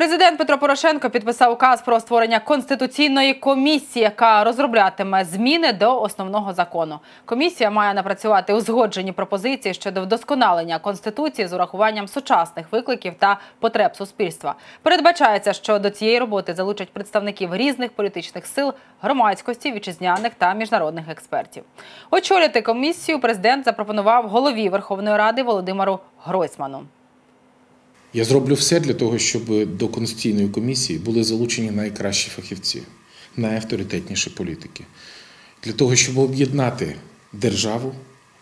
Президент Петро Порошенко підписав указ про створення конституційної комісії, яка розроблятиме зміни до основного закону. Комісія має напрацювати узгоджені пропозиції щодо вдосконалення конституції з урахуванням сучасних викликів та потреб суспільства. Передбачається, що до цієї роботи залучать представників різних політичних сил, громадськості, вітчизняних та міжнародних експертів. Очолити комісію президент запропонував голові Верховної Ради Володимиру Гройсману. Я зроблю все для того, щоб до конституційної комісії були залучені найкращі фахівці, найавторитетніші політики, для того, щоб об'єднати державу,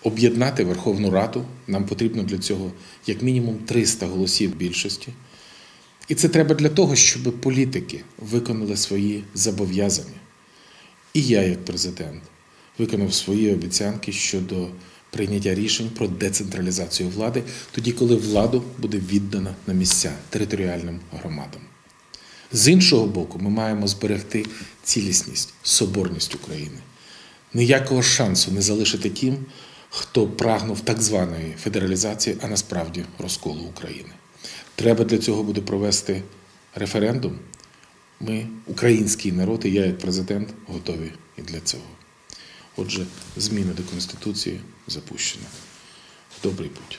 об'єднати Верховну Раду. Нам потрібно для цього як мінімум 300 голосів більшості. І це треба для того, щоб політики виконали свої зобов'язання. І я, як президент, виконав свої обіцянки щодо прийняття рішень про децентралізацію влади, тоді, коли владу буде віддана на місця територіальним громадам. З іншого боку, ми маємо зберегти цілісність, соборність України. Ніякого шансу не залишити тим, хто прагнув так званої федералізації, а насправді розколу України. Треба для цього буде провести референдум. Ми, український народ, і я як президент, готові і для цього. Отже, зміни до Конституції запущено. Добрий путь.